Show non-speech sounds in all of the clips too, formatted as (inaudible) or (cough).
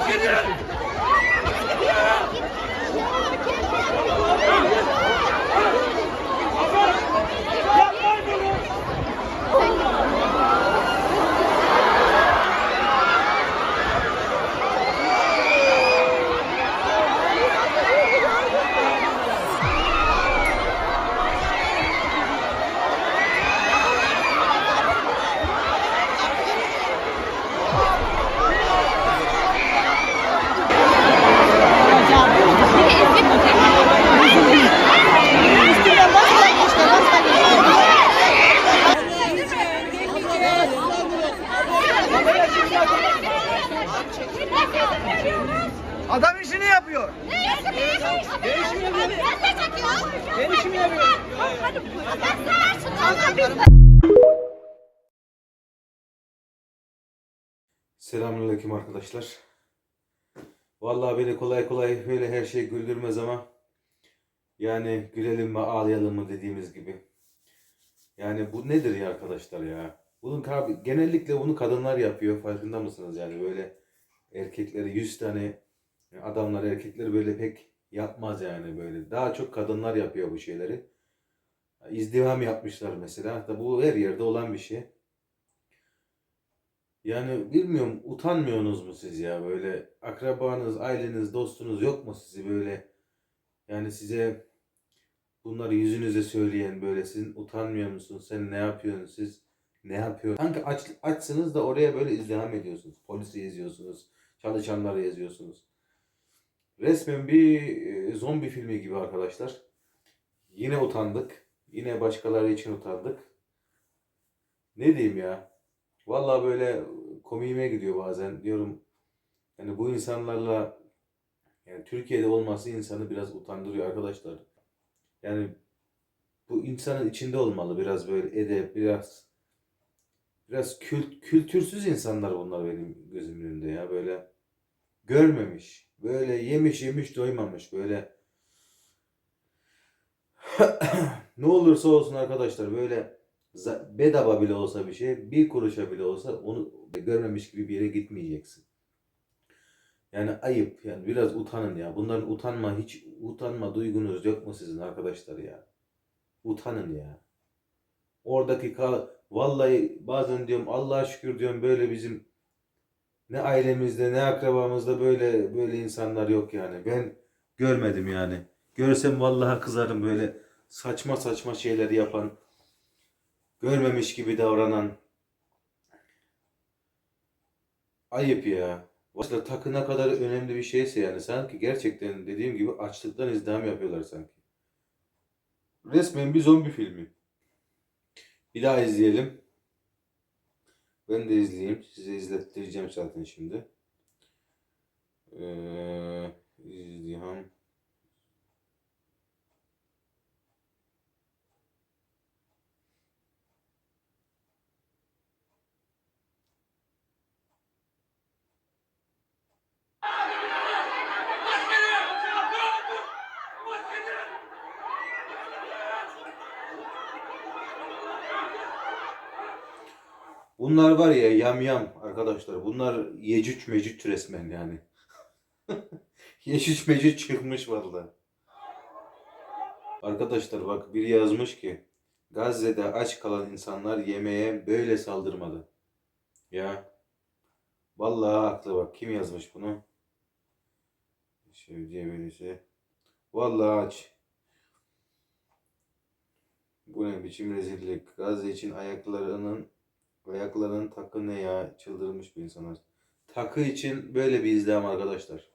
Adam işini yapıyor. Yapıyor. Ben de çekiyorum. Değişim yapıyor. Hadi. Sen seversin. Allah bir Selamünaleyküm arkadaşlar. Vallahi beni kolay kolay böyle her şey güldürmez ama yani gülelim mi ağlayalım mı dediğimiz gibi. Yani bu nedir ya arkadaşlar ya? Bunun genellikle bunu kadınlar yapıyor farkında mısınız yani böyle erkekleri 100 tane adamlar erkekleri böyle pek yapmaz yani böyle. Daha çok kadınlar yapıyor bu şeyleri. İzdiham yapmışlar mesela. Hatta bu her yerde olan bir şey. Yani bilmiyorum utanmıyorsunuz mu siz ya böyle akrabanız, aileniz, dostunuz yok mu sizi böyle yani size bunları yüzünüze söyleyen böyle sizin utanmıyor musunuz? Sen ne yapıyorsun? Siz ne yapıyorsun? Sanki aç, açsınız da oraya böyle izdiham ediyorsunuz. Polisi yazıyorsunuz. Çalışanları yazıyorsunuz. Resmen bir e, zombi filmi gibi arkadaşlar. Yine utandık. Yine başkaları için utandık. Ne diyeyim ya? Vallahi böyle komiğime gidiyor bazen. Diyorum yani bu insanlarla yani Türkiye'de olması insanı biraz utandırıyor arkadaşlar. Yani bu insanın içinde olmalı biraz böyle edep, biraz biraz kült, kültürsüz insanlar bunlar benim gözümün önünde ya böyle görmemiş, böyle yemiş yemiş doymamış böyle (clears throat) ne olursa olsun arkadaşlar böyle bedava bile olsa bir şey, bir kuruşa bile olsa onu görmemiş gibi bir yere gitmeyeceksin. Yani ayıp yani biraz utanın ya. Bunların utanma hiç utanma duygunuz yok mu sizin arkadaşlar ya? Utanın ya. Oradaki kal vallahi bazen diyorum Allah'a şükür diyorum böyle bizim ne ailemizde ne akrabamızda böyle böyle insanlar yok yani. Ben görmedim yani. Görsem vallahi kızarım böyle saçma saçma şeyler yapan, görmemiş gibi davranan. Ayıp ya. Aslında takı ne kadar önemli bir şeyse yani sanki gerçekten dediğim gibi açlıktan izdiham yapıyorlar sanki. Resmen bir zombi filmi. Bir daha izleyelim. Ben de izleyeyim. Size izlettireceğim zaten şimdi. Ee, izdiham. Bunlar var ya yamyam arkadaşlar. Bunlar yecüc mecüc resmen yani. (laughs) yecüc mecüc çıkmış valla. Arkadaşlar bak biri yazmış ki Gazze'de aç kalan insanlar yemeğe böyle saldırmadı. Ya vallahi haklı bak kim yazmış bunu? Şevciye birisi. Vallahi aç. Bu ne biçim rezillik. Gazze için ayaklarının ayaklarının takı ne ya? Çıldırmış bir insanlar. Takı için böyle bir izlem arkadaşlar.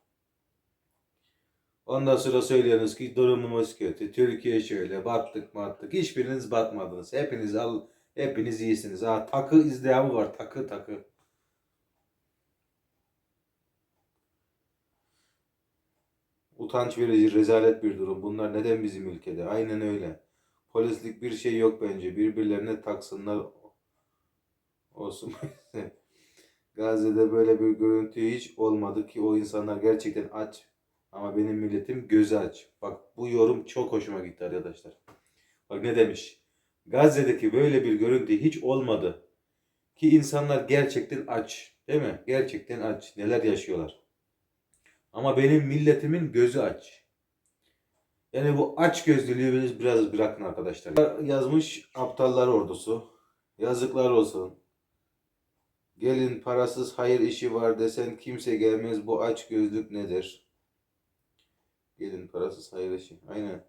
Ondan sonra söylüyorsunuz ki durumumuz kötü. Türkiye şöyle battık battık. Hiçbiriniz batmadınız. Hepiniz al hepiniz iyisiniz. Ha takı izlehamı var. Takı takı. Utanç verici, rezalet bir durum. Bunlar neden bizim ülkede? Aynen öyle. Polislik bir şey yok bence. Birbirlerine taksınlar. Olsun. (laughs) Gazze'de böyle bir görüntü hiç olmadı ki o insanlar gerçekten aç. Ama benim milletim gözü aç. Bak bu yorum çok hoşuma gitti arkadaşlar. Bak ne demiş? Gazze'deki böyle bir görüntü hiç olmadı. Ki insanlar gerçekten aç. Değil mi? Gerçekten aç. Neler yaşıyorlar. Ama benim milletimin gözü aç. Yani bu aç gözlülüğü biraz bırakın arkadaşlar. Yazmış aptallar ordusu. Yazıklar olsun. Gelin parasız hayır işi var desen kimse gelmez bu aç gözlük nedir? Gelin parasız hayır işi. Aynen.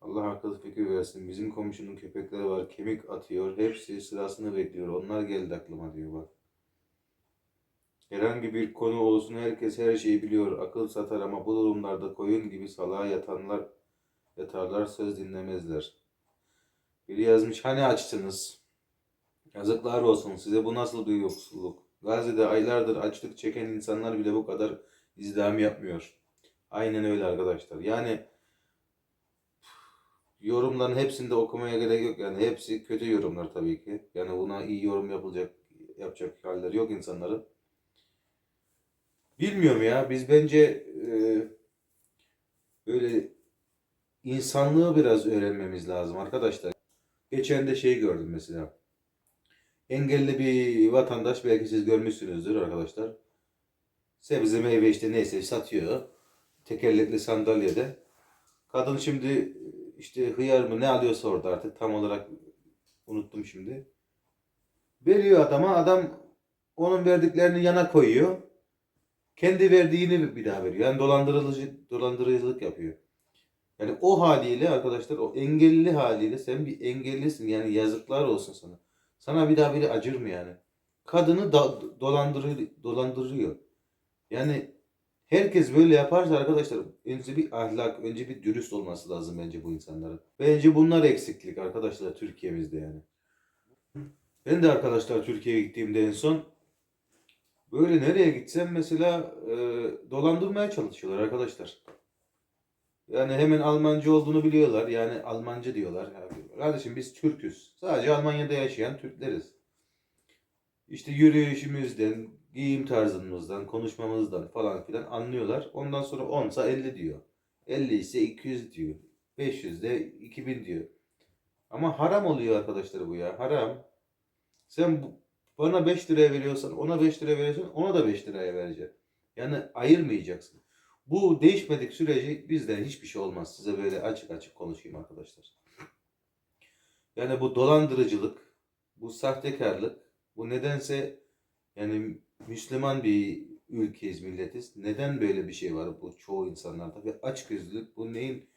Allah akıl fikir versin. Bizim komşunun köpekleri var. Kemik atıyor. Hepsi sırasını bekliyor. Onlar geldi aklıma diyor bak. Herhangi bir konu olsun herkes her şeyi biliyor. Akıl satar ama bu durumlarda koyun gibi salağa yatanlar yatarlar söz dinlemezler. Biri yazmış hani açtınız? Yazıklar olsun size bu nasıl bir yoksulluk? Gazze'de aylardır açlık çeken insanlar bile bu kadar izdiham yapmıyor. Aynen öyle arkadaşlar. Yani yorumların hepsini de okumaya gerek yok. Yani hepsi kötü yorumlar tabii ki. Yani buna iyi yorum yapılacak yapacak halleri yok insanların. Bilmiyorum ya. Biz bence e, böyle insanlığı biraz öğrenmemiz lazım arkadaşlar. Geçen de şey gördüm mesela. Engelli bir vatandaş belki siz görmüşsünüzdür arkadaşlar. Sebze meyve işte neyse satıyor. Tekerlekli sandalyede. Kadın şimdi işte hıyar mı ne alıyorsa orada artık tam olarak unuttum şimdi. Veriyor adama adam onun verdiklerini yana koyuyor. Kendi verdiğini bir daha veriyor. Yani dolandırıcı dolandırıcılık yapıyor. Yani o haliyle arkadaşlar o engelli haliyle sen bir engellisin. Yani yazıklar olsun sana. Sana bir daha biri acır mı yani? Kadını da, dolandırıyor, dolandırıyor. Yani herkes böyle yaparsa arkadaşlar önce bir ahlak, önce bir dürüst olması lazım bence bu insanların. Bence bunlar eksiklik arkadaşlar Türkiye'mizde yani. Ben de arkadaşlar Türkiye'ye gittiğimde en son böyle nereye gitsem mesela e, dolandırmaya çalışıyorlar arkadaşlar. Yani hemen Almanca olduğunu biliyorlar. Yani Almanca diyorlar. Yani kardeşim biz Türk'üz. Sadece Almanya'da yaşayan Türkleriz. İşte yürüyüşümüzden, giyim tarzımızdan, konuşmamızdan falan filan anlıyorlar. Ondan sonra 10 ise 50 diyor. 50 ise 200 diyor. 500 de 2000 diyor. Ama haram oluyor arkadaşlar bu ya. Haram. Sen bana 5 liraya veriyorsan ona 5 lira veriyorsan ona da 5 liraya vereceksin. Yani ayırmayacaksın. Bu değişmedik sürece bizden hiçbir şey olmaz. Size böyle açık açık konuşayım arkadaşlar. Yani bu dolandırıcılık, bu sahtekarlık, bu nedense yani Müslüman bir ülkeyiz, milletiz. Neden böyle bir şey var bu çoğu insanlarda ve açgözlülük bu neyin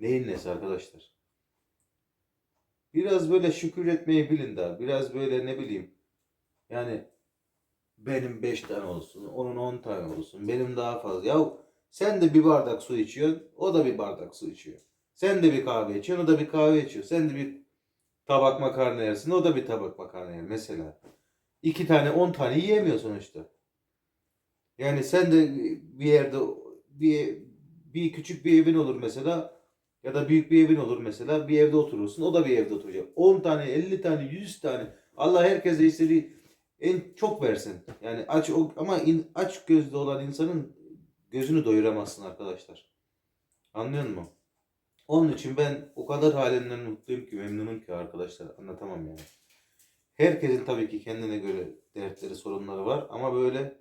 neyin nesi arkadaşlar? Biraz böyle şükür etmeyi bilin daha. Biraz böyle ne bileyim. Yani benim 5 tane olsun, onun 10 tane olsun, benim daha fazla. Ya sen de bir bardak su içiyorsun, o da bir bardak su içiyor. Sen de bir kahve içiyorsun, o da bir kahve içiyor. Sen de bir tabak makarna yersin, o da bir tabak makarna yer mesela. İki tane, on tane yiyemiyor sonuçta. Yani sen de bir yerde bir, bir küçük bir evin olur mesela ya da büyük bir evin olur mesela bir evde oturursun o da bir evde oturacak. 10 tane 50 tane 100 tane Allah herkese istediği en çok versin. Yani aç ama in- aç gözlü olan insanın gözünü doyuramazsın arkadaşlar. Anlıyor musun? Onun için ben o kadar halimden mutluyum ki memnunum ki arkadaşlar anlatamam yani. Herkesin tabii ki kendine göre dertleri, sorunları var ama böyle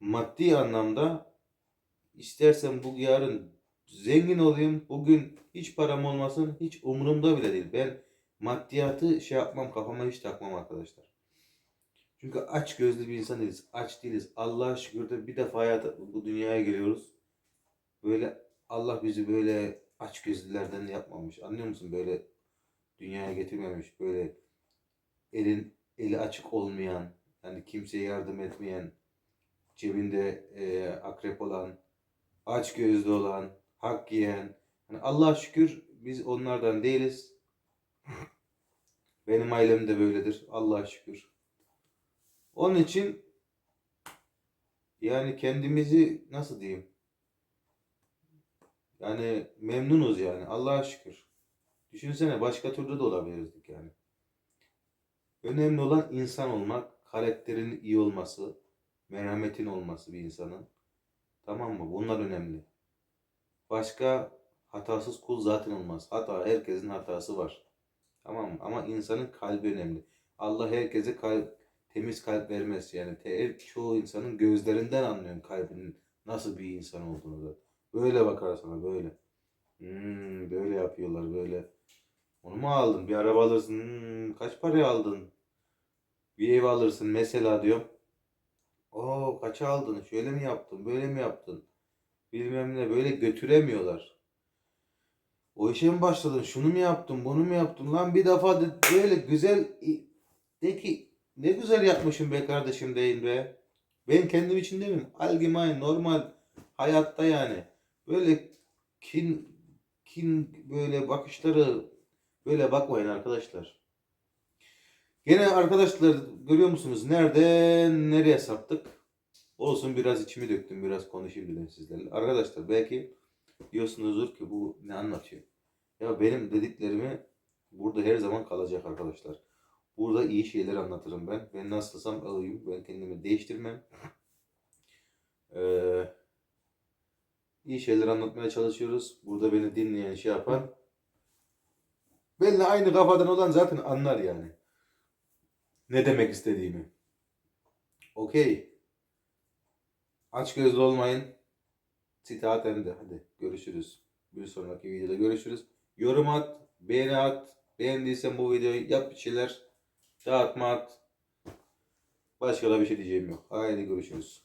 maddi anlamda istersen bu yarın zengin olayım, bugün hiç param olmasın, hiç umurumda bile değil. Ben maddiyatı şey yapmam, kafama hiç takmam arkadaşlar. Çünkü aç gözlü bir insan değiliz. Aç değiliz. Allah'a şükür de bir defa hayata, bu dünyaya geliyoruz. Böyle Allah bizi böyle aç gözlülerden yapmamış. Anlıyor musun? Böyle dünyaya getirmemiş. Böyle elin eli açık olmayan, yani kimseye yardım etmeyen, cebinde e, akrep olan, aç gözlü olan, hak yiyen. Yani Allah'a şükür biz onlardan değiliz. Benim ailem de böyledir. Allah'a şükür. Onun için yani kendimizi nasıl diyeyim? Yani memnunuz yani. Allah'a şükür. Düşünsene başka türlü de olabilirdik yani. Önemli olan insan olmak, karakterin iyi olması, merhametin olması bir insanın. Tamam mı? Bunlar önemli. Başka hatasız kul zaten olmaz. Hata, herkesin hatası var. Tamam mı? Ama insanın kalbi önemli. Allah herkese kal- temiz kalp vermez. Yani te- çoğu insanın gözlerinden anlıyorsun kalbinin nasıl bir insan olduğunu da. Böyle bakar sana böyle. Hmm, böyle yapıyorlar böyle. Onu mu aldın? Bir araba alırsın. Hmm, kaç paraya aldın? Bir ev alırsın mesela diyorum. Oo kaça aldın? Şöyle mi yaptın? Böyle mi yaptın? Bilmem ne böyle götüremiyorlar. O işe mi başladın? Şunu mu yaptın? Bunu mu yaptın? Lan bir defa de böyle güzel de ki ne güzel yapmışım be kardeşim deyin be. Ben kendim için demeyeyim. Allgemein normal hayatta yani. Böyle kin kin böyle bakışları böyle bakmayın arkadaşlar. Gene arkadaşlar görüyor musunuz? Nereden nereye saptık? Olsun biraz içimi döktüm. Biraz konuşayım dedim sizlerle. Arkadaşlar belki diyorsunuzdur ki bu ne anlatıyor? Ya benim dediklerimi burada her zaman kalacak arkadaşlar. Burada iyi şeyler anlatırım ben. Ben nasılsam alayım. Ben kendimi değiştirmem. Ee, iyi şeyler anlatmaya çalışıyoruz. Burada beni dinleyen şey yapan benimle aynı kafadan olan zaten anlar yani. Ne demek istediğimi. Okey. Aç gözlü olmayın. Hem de. Hadi görüşürüz. Bir sonraki videoda görüşürüz. Yorum at, beğeni at. Beğendiysen bu videoyu yap bir şeyler. Dağıtma at. Başka da bir şey diyeceğim yok. Haydi görüşürüz.